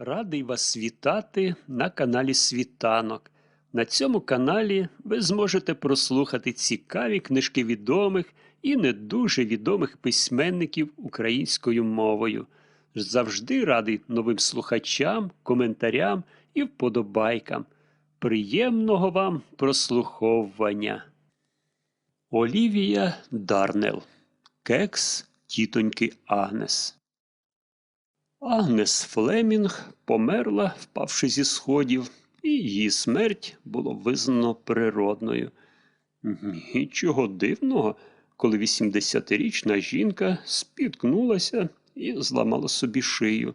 Радий вас вітати на каналі Світанок. На цьому каналі ви зможете прослухати цікаві книжки відомих і не дуже відомих письменників українською мовою. Завжди радий новим слухачам, коментарям і вподобайкам. Приємного вам прослуховування. Олівія Дарнел. Кекс тітоньки Агнес. Агнес Флемінг померла, впавши зі сходів, і її смерть було визнано природною. Нічого дивного, коли 80-річна жінка спіткнулася і зламала собі шию.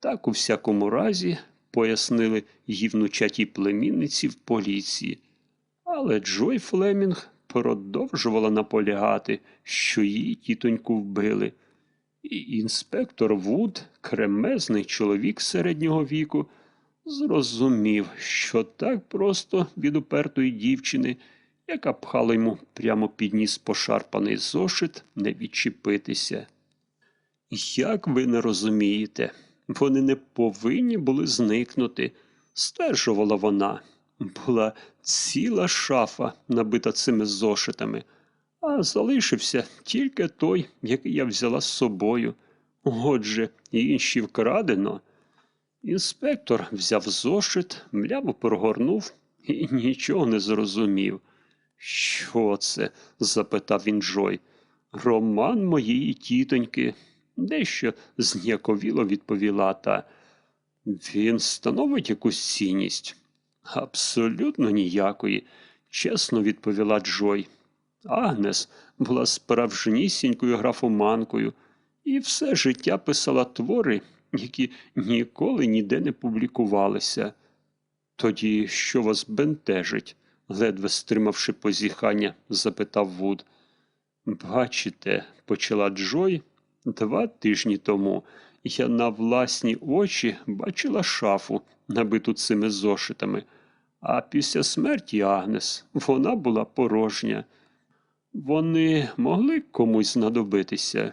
Так, у всякому разі, пояснили її внучатій племінниці в поліції. Але Джой Флемінг продовжувала наполягати, що її тітоньку вбили. І інспектор Вуд, кремезний чоловік середнього віку, зрозумів, що так просто від упертої дівчини, яка пхала йому прямо під ніс пошарпаний зошит, не відчепитися. Як ви не розумієте, вони не повинні були зникнути, стверджувала вона. Була ціла шафа, набита цими зошитами а залишився тільки той, який я взяла з собою. Отже, інші вкрадено. Інспектор взяв зошит, мляво прогорнув і нічого не зрозумів. Що це? запитав він Джой. Роман моєї тітоньки. Дещо зняковіло відповіла та. Він становить якусь цінність? Абсолютно ніякої, чесно відповіла Джой. Агнес була справжнісінькою графоманкою і все життя писала твори, які ніколи ніде не публікувалися. Тоді що вас бентежить? ледве стримавши позіхання, запитав Вуд. Бачите, почала Джой, два тижні тому я на власні очі бачила шафу, набиту цими зошитами, а після смерті Агнес вона була порожня. Вони могли комусь знадобитися?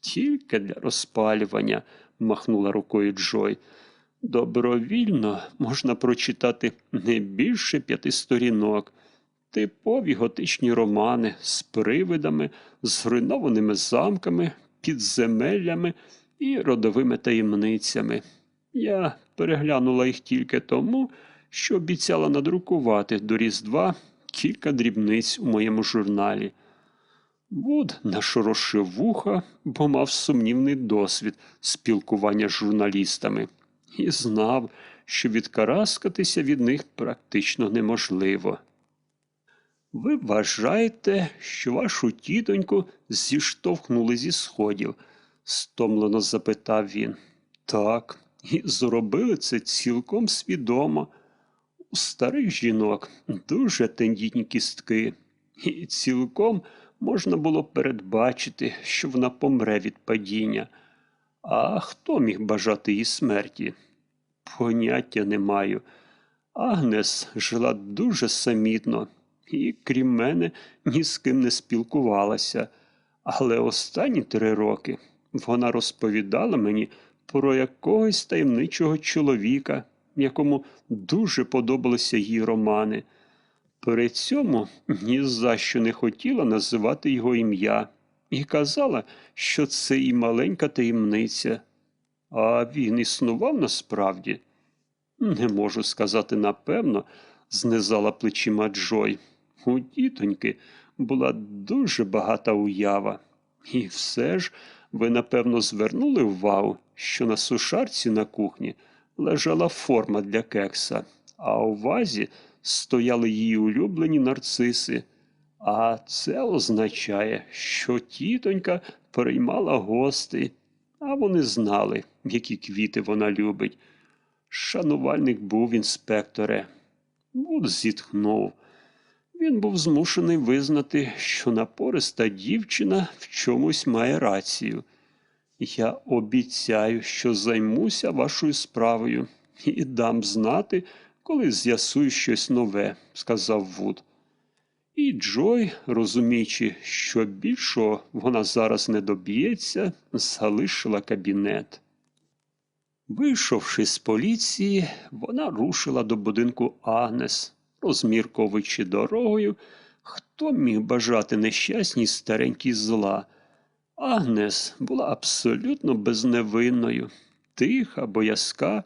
Тільки для розпалювання, махнула рукою Джой. Добровільно можна прочитати не більше п'яти сторінок, типові готичні романи з привидами, зруйнованими замками, підземеллями і родовими таємницями. Я переглянула їх тільки тому, що обіцяла надрукувати до Різдва кілька дрібниць у моєму журналі. Вуд нашорошив вуха, бо мав сумнівний досвід спілкування з журналістами, і знав, що відкараскатися від них практично неможливо. Ви вважаєте, що вашу тітоньку зіштовхнули зі сходів? стомлено запитав він. Так, і зробили це цілком свідомо. У старих жінок дуже тендітні кістки, і цілком можна було передбачити, що вона помре від падіння. А хто міг бажати її смерті? Поняття не маю. Агнес жила дуже самітно і, крім мене, ні з ким не спілкувалася. Але останні три роки вона розповідала мені про якогось таємничого чоловіка, якому дуже подобалися її романи. При цьому ні за що не хотіла називати його ім'я і казала, що це і маленька таємниця. А він існував насправді? Не можу сказати напевно, знизала плечима Джой. У тітоньки була дуже багата уява. І все ж ви, напевно, звернули увагу, що на сушарці на кухні лежала форма для кекса, а у вазі стояли її улюблені нарциси. А це означає, що тітонька приймала гостей, а вони знали, які квіти вона любить. Шанувальник був інспекторе. Вуд зітхнув. Він був змушений визнати, що напориста дівчина в чомусь має рацію. Я обіцяю, що займуся вашою справою і дам знати, коли з'ясую щось нове, сказав Вуд. І Джой, розуміючи, що більшого вона зараз не доб'ється, залишила кабінет. Вийшовши з поліції, вона рушила до будинку Агнес, розмірковуючи дорогою, хто міг бажати нещасній старенькій зла. Агнес була абсолютно безневинною, тиха, боязка.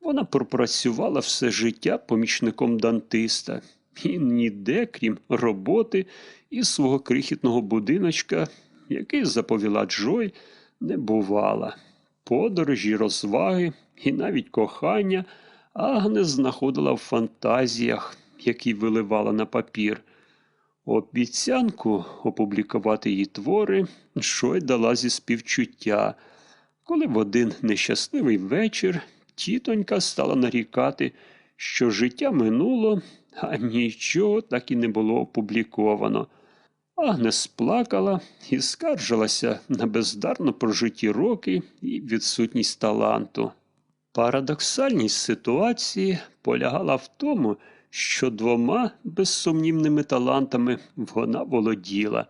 Вона пропрацювала все життя помічником дантиста і ніде, крім роботи і свого крихітного будиночка, який заповіла Джой, не бувала. Подорожі, розваги і навіть кохання Агнес знаходила в фантазіях, які виливала на папір. Обіцянку опублікувати її твори Джой дала зі співчуття, коли в один нещасливий вечір тітонька стала нарікати, що життя минуло, а нічого так і не було опубліковано. Агнес плакала і скаржилася на бездарно прожиті роки і відсутність таланту. Парадоксальність ситуації полягала в тому, що двома безсумнівними талантами вона володіла.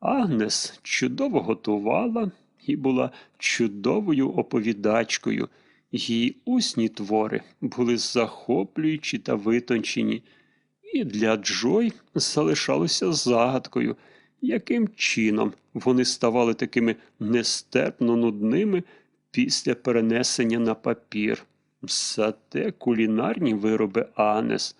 Агнес чудово готувала і була чудовою оповідачкою. Її усні твори були захоплюючі та витончені, і для Джой залишалося загадкою, яким чином вони ставали такими нестерпно нудними після перенесення на папір. Зате кулінарні вироби Анес,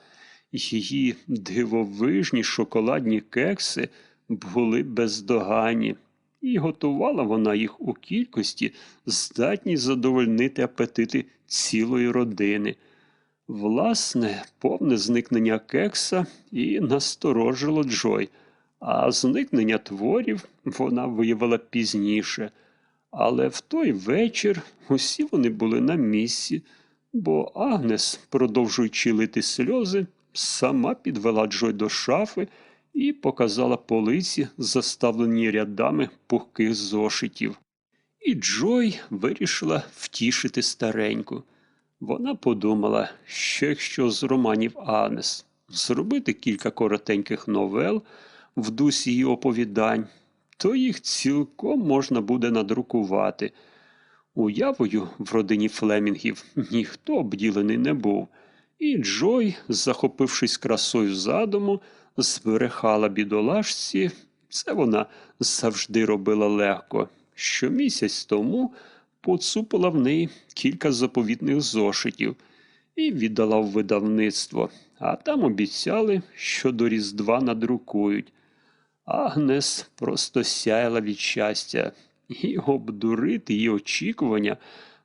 її дивовижні шоколадні кекси були бездоганні, і готувала вона їх у кількості, здатні задовольнити апетити цілої родини. Власне, повне зникнення кекса і насторожило Джой, а зникнення творів вона виявила пізніше. Але в той вечір усі вони були на місці, бо Агнес, продовжуючи лити сльози, сама підвела Джой до шафи і показала полиці, заставлені рядами пухких зошитів. І Джой вирішила втішити стареньку. Вона подумала, що якщо з романів Агнес зробити кілька коротеньких новел в дусі її оповідань, то їх цілком можна буде надрукувати. Уявою в родині Флемінгів ніхто обділений не був, і Джой, захопившись красою задуму, зберехала бідолашці. Це вона завжди робила легко. Щомісяць тому поцупила в неї кілька заповітних зошитів і віддала в видавництво, а там обіцяли, що до Різдва надрукують. Агнес просто сяяла від щастя, і обдурити її очікування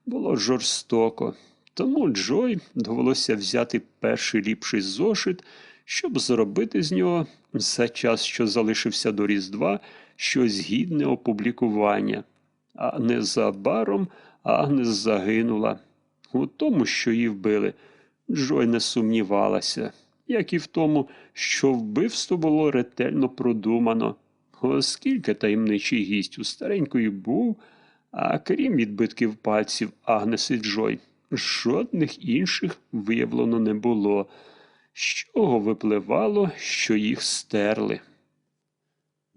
було жорстоко. Тому Джой довелося взяти перший ліпший зошит, щоб зробити з нього за час, що залишився до Різдва, щось гідне опублікування. А незабаром Агнес загинула. У тому, що її вбили, Джой не сумнівалася, як і в тому, що вбивство було ретельно продумано, оскільки таємничий гість у старенької був, а крім відбитків пальців Агнес і Джой, жодних інших виявлено не було, з чого випливало, що їх стерли.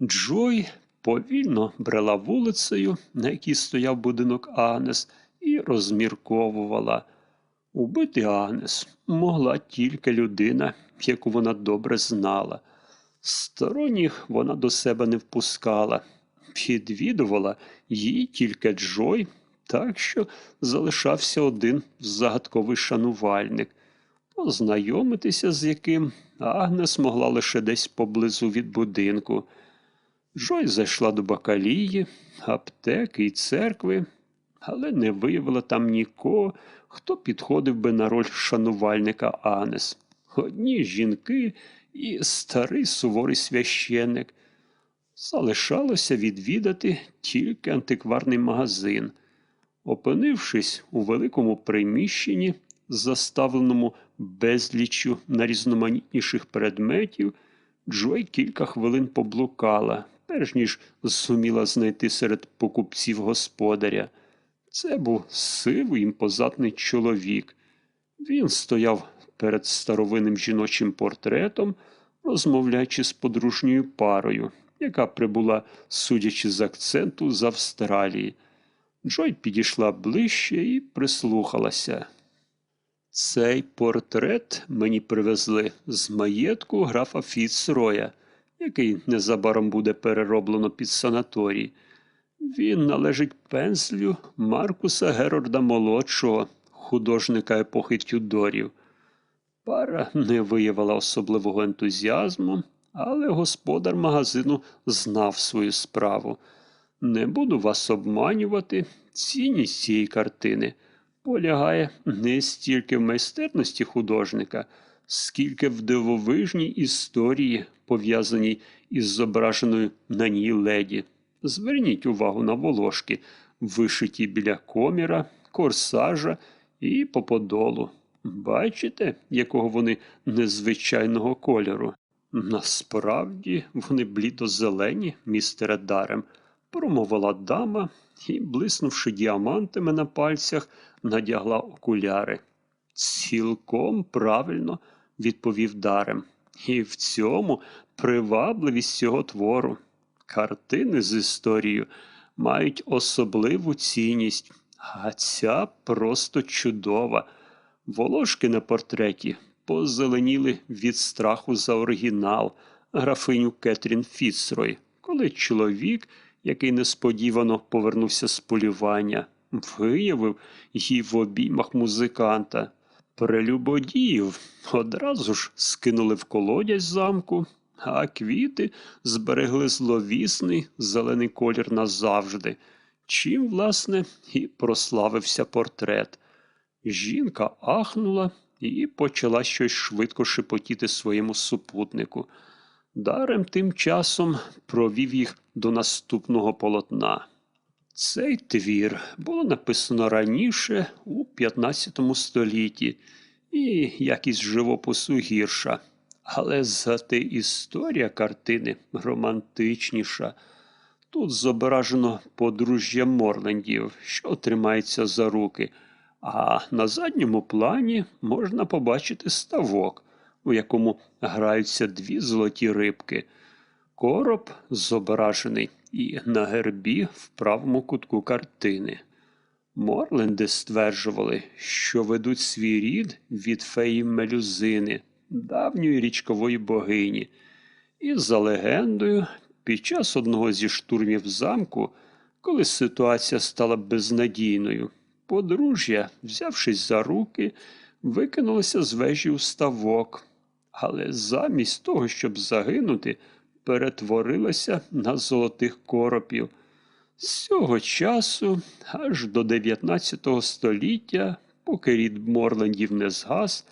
Джой повільно брела вулицею, на якій стояв будинок Агнес, і розмірковувала. Убити Агнес могла тільки людина, яку вона добре знала. Сторонніх вона до себе не впускала, підвідувала її тільки Джой, так що залишався один загадковий шанувальник, познайомитися з яким Агнес могла лише десь поблизу від будинку. Джой зайшла до бакалії, аптеки і церкви, але не виявила там нікого, хто підходив би на роль шанувальника Анес. Одні жінки і старий суворий священник. Залишалося відвідати тільки антикварний магазин. Опинившись у великому приміщенні, заставленому безліччю найрізноманітніших предметів, Джой кілька хвилин поблукала, перш ніж зуміла знайти серед покупців господаря. Це був сивий імпозатний чоловік. Він стояв перед старовинним жіночим портретом, розмовляючи з подружньою парою, яка прибула, судячи з акценту, з Австралії. Джой підійшла ближче і прислухалася. Цей портрет мені привезли з маєтку графа Фіцроя, який незабаром буде перероблено під санаторій. Він належить пензлю Маркуса Герорда Молодшого, художника епохи Тюдорів. Пара не виявила особливого ентузіазму, але господар магазину знав свою справу. Не буду вас обманювати, цінність цієї картини полягає не стільки в майстерності художника, скільки в дивовижній історії, пов'язаній із зображеною на ній леді. Зверніть увагу на волошки, вишиті біля коміра, корсажа і по подолу. Бачите, якого вони незвичайного кольору? Насправді вони блідо-зелені, містере Дарем, промовила дама і, блиснувши діамантами на пальцях, надягла окуляри. Цілком правильно, відповів Дарем. І в цьому привабливість цього твору. Картини з історією мають особливу цінність, а ця просто чудова. Волошки на портреті позеленіли від страху за оригінал, графиню Кетрін Фіцрой, коли чоловік, який несподівано повернувся з полювання, виявив її в обіймах музиканта. Прелюбодіїв одразу ж скинули в колодязь замку, а квіти зберегли зловісний зелений колір назавжди, чим, власне, і прославився портрет. Жінка ахнула і почала щось швидко шепотіти своєму супутнику. Дарем тим часом провів їх до наступного полотна. Цей твір було написано раніше у 15 столітті, і якість живопису гірша. Але зате історія картини романтичніша. Тут зображено подружжя Морлендів, що тримається за руки, а на задньому плані можна побачити ставок, у якому граються дві золоті рибки. Короб зображений і на гербі в правому кутку картини. Морленди стверджували, що ведуть свій рід від феї Мелюзини, давньої річкової богині, і за легендою, під час одного зі штурмів замку, коли ситуація стала безнадійною, подружжя, взявшись за руки, викинулося з вежі у ставок, але замість того, щоб загинути, перетворилася на золотих коропів. З цього часу, аж до 19 століття, поки рід Морлендів не згас,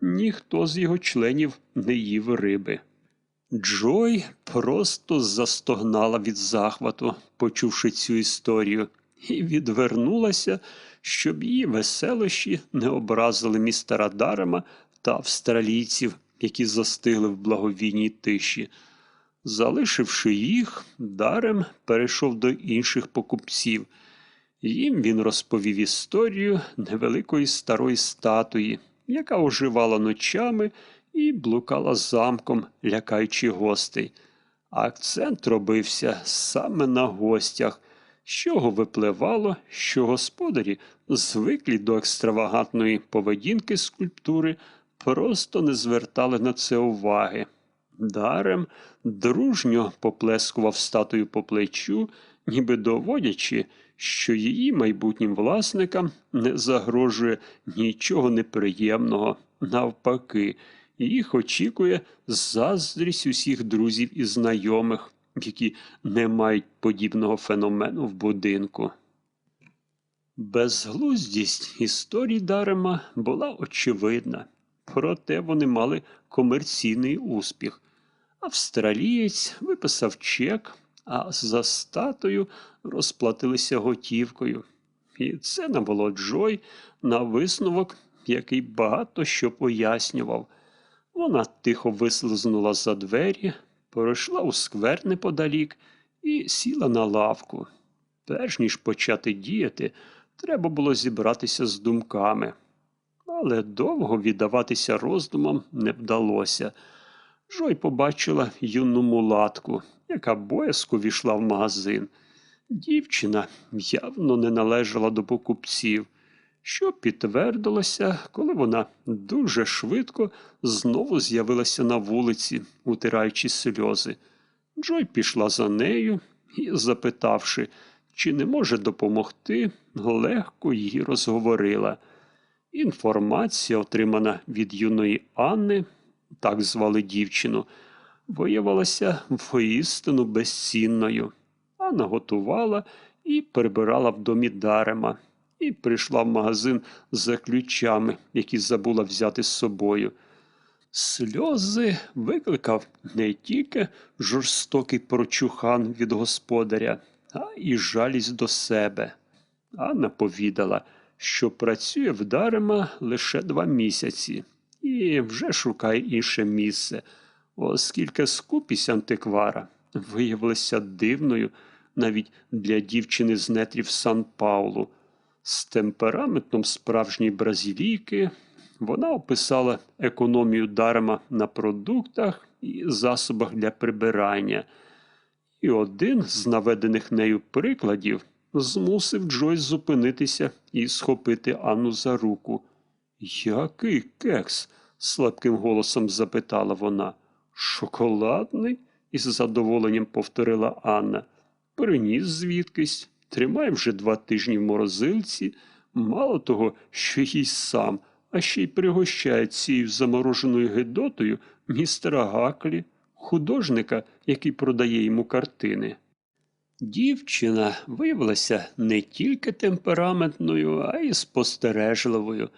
ніхто з його членів не їв риби. Джой просто застогнала від захвату, почувши цю історію, і відвернулася, щоб її веселощі не образили містера Дарема та австралійців, які застигли в благовійній тиші. Залишивши їх, дарем перейшов до інших покупців. Їм він розповів історію невеликої старої статуї, яка оживала ночами і блукала замком, лякаючи гостей. Акцент робився саме на гостях, з чого випливало, що господарі, звиклі до екстравагантної поведінки скульптури, просто не звертали на це уваги. Дарем дружньо поплескував статую по плечу, ніби доводячи, що її майбутнім власникам не загрожує нічого неприємного. Навпаки, їх очікує заздрість усіх друзів і знайомих, які не мають подібного феномену в будинку. Безглуздість історій Дарема була очевидна, проте вони мали комерційний успіх. Австралієць виписав чек, а за статою розплатилися готівкою. І це навело Джой на висновок, який багато що пояснював. Вона тихо вислизнула за двері, перейшла у сквер неподалік і сіла на лавку. Перш ніж почати діяти, треба було зібратися з думками. Але довго віддаватися роздумам не вдалося. Жой побачила юну мулатку, яка боязко війшла в магазин. Дівчина явно не належала до покупців, що підтвердилося, коли вона дуже швидко знову з'явилася на вулиці, утираючи сльози. Джой пішла за нею і, запитавши, чи не може допомогти, легко її розговорила. Інформація, отримана від юної Анни, так звали дівчину, виявилася воістину безцінною. Анна готувала і прибирала в домі дарема, і прийшла в магазин за ключами, які забула взяти з собою. Сльози викликав не тільки жорстокий прочухан від господаря, а й жалість до себе. Анна повідала, що працює в дарема лише два місяці і вже шукає інше місце, оскільки скупість антиквара виявилася дивною навіть для дівчини з нетрів Сан-Паулу. З темпераментом справжньої бразилійки вона описала економію дарема на продуктах і засобах для прибирання. І один з наведених нею прикладів змусив Джойс зупинитися і схопити Анну за руку. Який кекс? слабким голосом запитала вона. Шоколадний? із задоволенням повторила Анна. Приніс звідкись, тримає вже два тижні в морозилці, мало того, що їсть сам, а ще й пригощає цією замороженою гидотою містера Гаклі, художника, який продає йому картини. Дівчина виявилася не тільки темпераментною, а й спостережливою.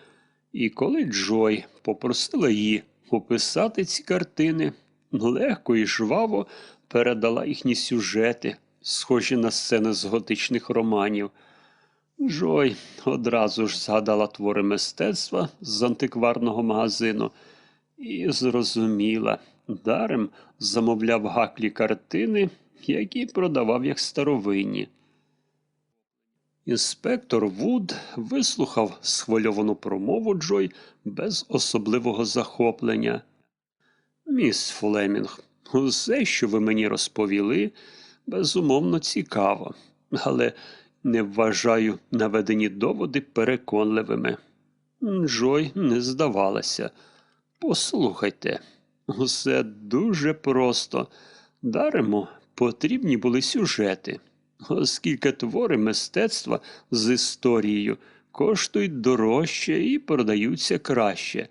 І коли Джой попросила її описати ці картини, легко і жваво передала їхні сюжети, схожі на сцени з готичних романів. Джой одразу ж згадала твори мистецтва з антикварного магазину і зрозуміла, дарем замовляв гаклі картини, які продавав як старовинні. Інспектор Вуд вислухав схвильовану промову Джой без особливого захоплення. Міс Флемінг, усе, що ви мені розповіли, безумовно цікаво, але не вважаю наведені доводи переконливими. Джой не здавалася. Послухайте, усе дуже просто. Даремо потрібні були сюжети, оскільки твори мистецтва з історією коштують дорожче і продаються краще.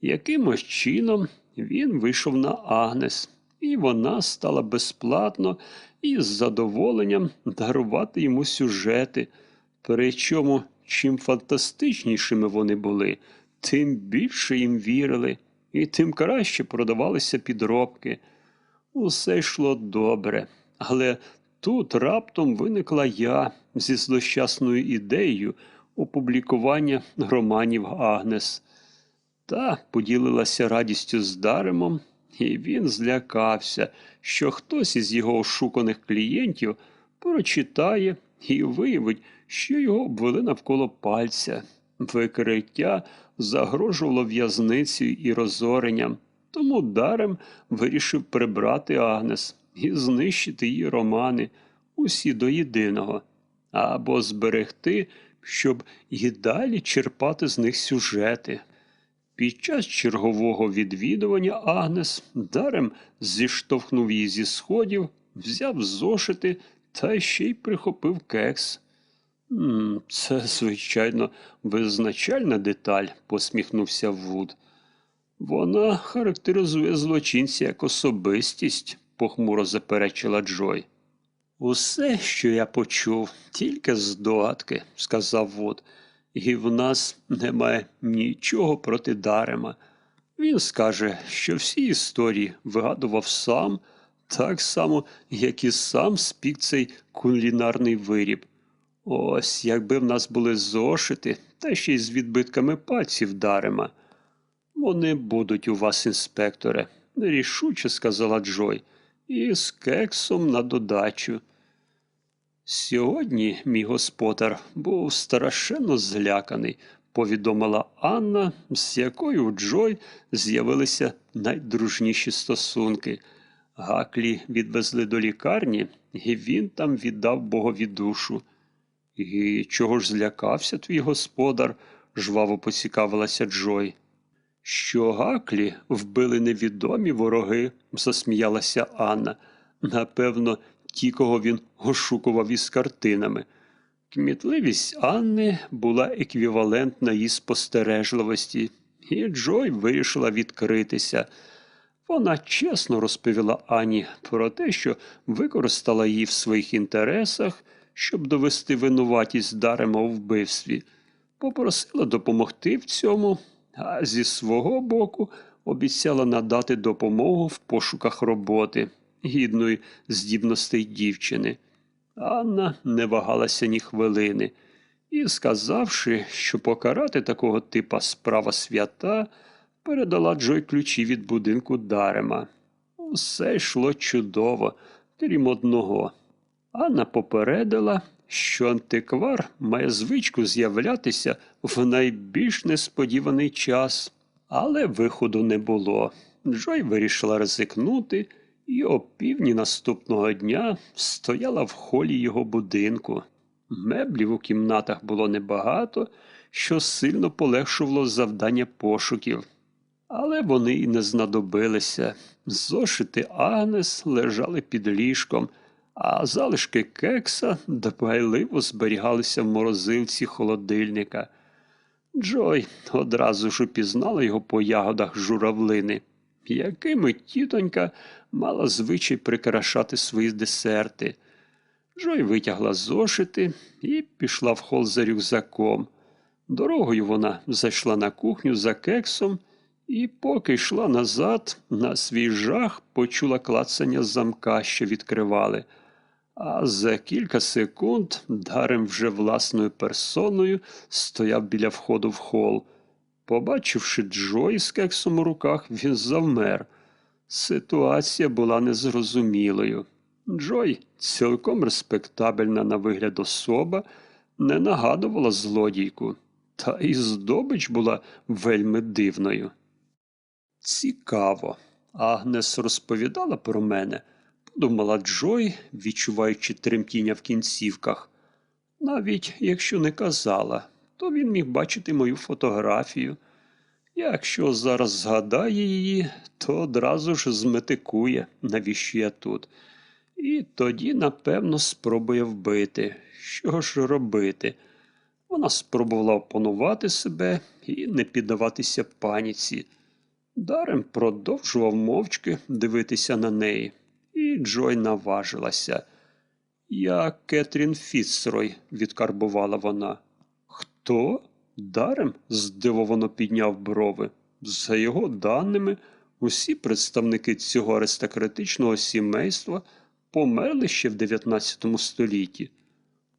Якимось чином він вийшов на Агнес, і вона стала безплатно і з задоволенням дарувати йому сюжети. Причому, чим фантастичнішими вони були, тим більше їм вірили, і тим краще продавалися підробки. Усе йшло добре, але тут раптом виникла я зі злощасною ідеєю опублікування романів Агнес. Та поділилася радістю з Даремом, і він злякався, що хтось із його ошуканих клієнтів прочитає і виявить, що його обвели навколо пальця. Викриття загрожувало в'язницею і розоренням, тому дарем вирішив прибрати Агнес і знищити її романи, усі до єдиного, або зберегти, щоб і далі черпати з них сюжети. Під час чергового відвідування Агнес дарем зіштовхнув її зі сходів, взяв зошити та ще й прихопив кекс. Це, звичайно, визначальна деталь, посміхнувся Вуд. Вона характеризує злочинця як особистість, похмуро заперечила Джой. Усе, що я почув, тільки здогадки, сказав Вуд, і в нас немає нічого проти дарема. Він скаже, що всі історії вигадував сам, так само, як і сам спік цей кулінарний виріб. Ось якби в нас були зошити, та ще й з відбитками пальців дарема. Вони будуть у вас, інспекторе, рішуче сказала Джой, і з кексом на додачу. Сьогодні мій господар був страшенно зляканий, повідомила Анна, з якою у Джой з'явилися найдружніші стосунки. Гаклі відвезли до лікарні, і він там віддав богові душу. І чого ж злякався твій господар? жваво поцікавилася Джой. Що Гаклі вбили невідомі вороги, засміялася Анна. Напевно, ті, кого він ошукував із картинами. Кмітливість Анни була еквівалентна її спостережливості, і Джой вирішила відкритися. Вона чесно розповіла Ані про те, що використала її в своїх інтересах, щоб довести винуватість Дарема у вбивстві, попросила допомогти в цьому, а зі свого боку обіцяла надати допомогу в пошуках роботи, гідної здібностей дівчини. Анна не вагалася ні хвилини і, сказавши, що покарати такого типа справа свята, передала Джой ключі від будинку Дарема. Усе йшло чудово, крім одного. Анна попередила, що антиквар має звичку з'являтися в найбільш несподіваний час, але виходу не було. Джой вирішила ризикнути і о півдні наступного дня стояла в холі його будинку. Меблів у кімнатах було небагато, що сильно полегшувало завдання пошуків. Але вони й не знадобилися. Зошити Агнес лежали під ліжком, а залишки кекса дбайливо зберігалися в морозилці холодильника. Джой одразу ж упізнала його по ягодах журавлини, якими тітонька мала звичай прикрашати свої десерти. Джой витягла зошити і пішла в хол за рюкзаком. Дорогою вона зайшла на кухню за кексом і, поки йшла назад, на свій жах почула клацання замка, що відкривали. А за кілька секунд Дарем вже власною персоною стояв біля входу в хол. Побачивши Джой з кексом у руках, він завмер. Ситуація була незрозумілою. Джой, цілком респектабельна на вигляд особа, не нагадувала злодійку, та і здобич була вельми дивною. Цікаво. Агнес розповідала про мене, подумала Джой, відчуваючи тремтіння в кінцівках. Навіть якщо не казала, то він міг бачити мою фотографію. Якщо зараз згадає її, то одразу ж зметикує, навіщо я тут. І тоді, напевно, спробує вбити. Що ж робити? Вона спробувала опанувати себе і не піддаватися паніці. Дарем продовжував мовчки дивитися на неї, Джой наважилася. Я Кетрін Фіцрой, відкарбувала вона. Хто? Дарем здивовано підняв брови. За його даними, усі представники цього аристократичного сімейства померли ще в 19 столітті.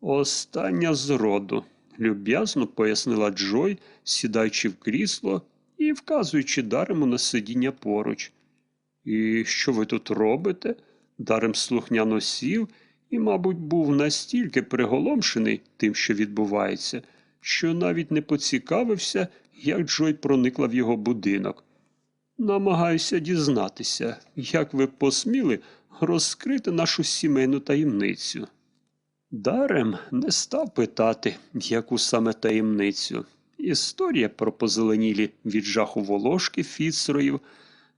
Остання з роду, люб'язно пояснила Джой, сідаючи в крісло і вказуючи Дарему на сидіння поруч. І що ви тут робите? Дарем слухняно сів і, мабуть, був настільки приголомшений тим, що відбувається, що навіть не поцікавився, як Джой проникла в його будинок. Намагаюся дізнатися, як ви посміли розкрити нашу сімейну таємницю. Дарем не став питати, яку саме таємницю. Історія про позеленілі від жаху волошки Фіцроїв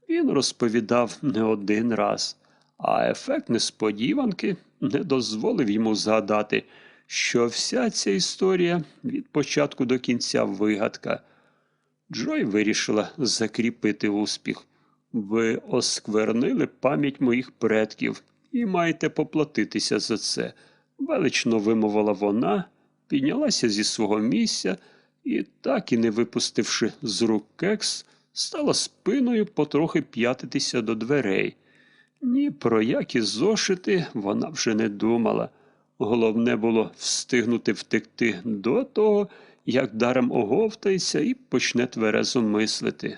він розповідав не один раз, а ефект несподіванки не дозволив йому згадати, що вся ця історія від початку до кінця вигадка. Джой вирішила закріпити успіх. Ви осквернили пам'ять моїх предків і маєте поплатитися за це, велично вимовила вона, піднялася зі свого місця і, так і не випустивши з рук кекс, стала спиною потрохи п'ятитися до дверей. Ні про які зошити вона вже не думала. Головне було встигнути втекти до того, як дарем оговтається і почне тверезо мислити.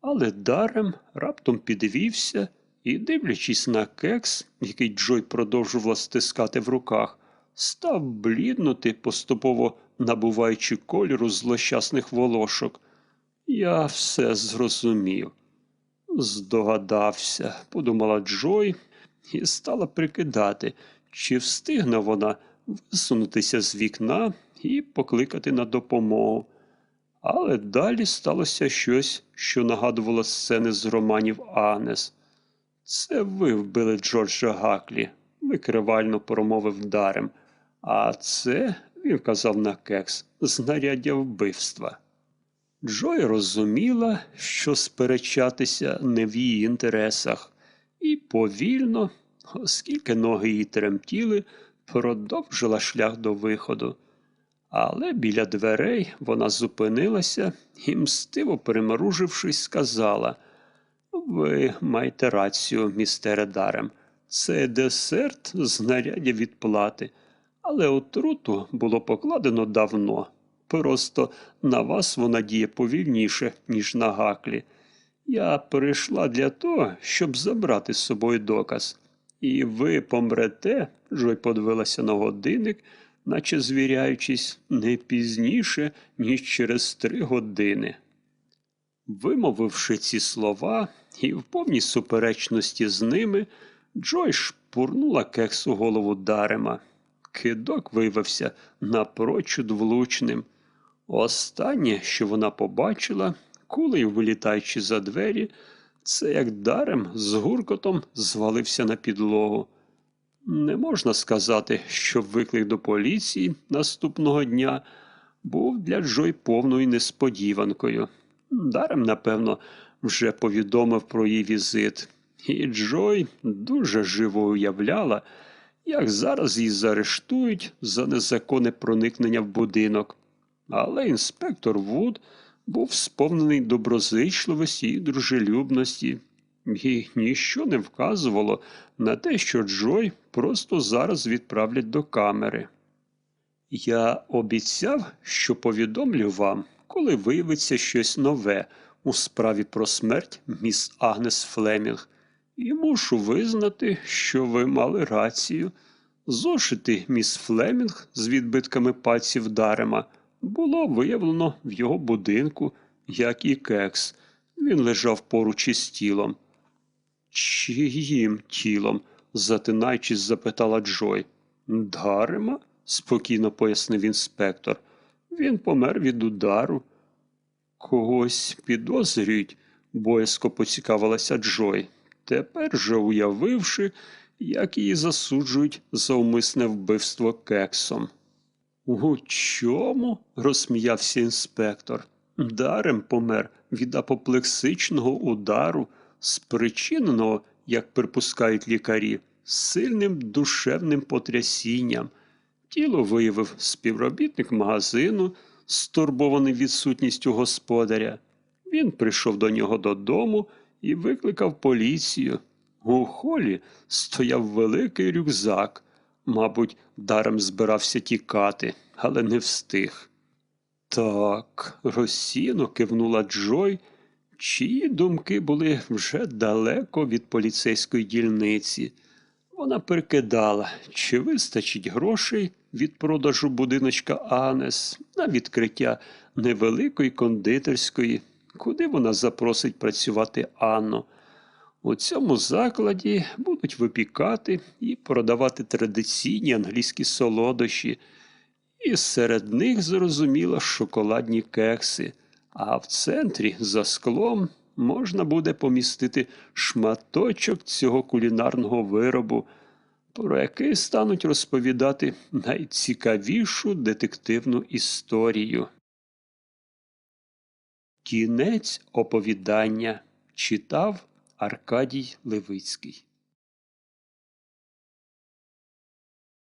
Але дарем раптом підвівся і, дивлячись на кекс, який Джой продовжувала стискати в руках, став бліднути, поступово набуваючи кольору злощасних волошок. Я все зрозумів. Здогадався, подумала Джой і стала прикидати, чи встигне вона висунутися з вікна і покликати на допомогу. Але далі сталося щось, що нагадувало сцени з романів Агнес. Це ви вбили Джорджа Гаклі, викривально промовив дарем. А це, він казав на кекс, знаряддя вбивства. Джой розуміла, що сперечатися не в її інтересах, і повільно, оскільки ноги її тремтіли, продовжила шлях до виходу. Але біля дверей вона зупинилася і, мстиво перемружившись, сказала Ви маєте рацію, містере Дарем. Це десерт знаряддя відплати, але отруту було покладено давно. Просто на вас вона діє повільніше, ніж на гаклі. Я прийшла для того, щоб забрати з собою доказ. І ви помрете, Жой подивилася на годинник, наче звіряючись, не пізніше, ніж через три години. Вимовивши ці слова і в повній суперечності з ними, Джой шпурнула кексу голову дарема. Кидок виявився напрочуд влучним. Останнє, що вона побачила, кулею вилітаючи за двері, це як дарем з гуркотом звалився на підлогу. Не можна сказати, що виклик до поліції наступного дня був для Джой повною несподіванкою. Дарем, напевно, вже повідомив про її візит, і Джой дуже живо уявляла, як зараз її заарештують за незаконне проникнення в будинок. Але інспектор Вуд був сповнений доброзичливості і дружелюбності, і ніщо не вказувало на те, що Джой просто зараз відправлять до камери. Я обіцяв, що повідомлю вам, коли виявиться щось нове у справі про смерть міс Агнес Флемінг, і мушу визнати, що ви мали рацію. Зошити міс Флемінг з відбитками пальців дарема було виявлено в його будинку, як і кекс. Він лежав поруч із тілом. Чиїм тілом? затинаючись, запитала Джой. Дарема? спокійно пояснив інспектор. Він помер від удару. Когось підозрюють, боязко поцікавилася Джой. Тепер же уявивши, як її засуджують за умисне вбивство кексом. У чому? розсміявся інспектор. Дарем помер від апоплексичного удару, спричиненого, як припускають лікарі, сильним душевним потрясінням. Тіло виявив співробітник магазину, стурбований відсутністю господаря. Він прийшов до нього додому і викликав поліцію. У холі стояв великий рюкзак. Мабуть, даром збирався тікати, але не встиг. Так, розсіяно кивнула Джой, чиї думки були вже далеко від поліцейської дільниці. Вона перекидала, чи вистачить грошей від продажу будиночка Анес на відкриття невеликої кондитерської, куди вона запросить працювати Анну. У цьому закладі будуть випікати і продавати традиційні англійські солодощі, і серед них, зрозуміло, шоколадні кекси, а в центрі за склом можна буде помістити шматочок цього кулінарного виробу, про який стануть розповідати найцікавішу детективну історію. Кінець оповідання. Читав Аркадій Левицький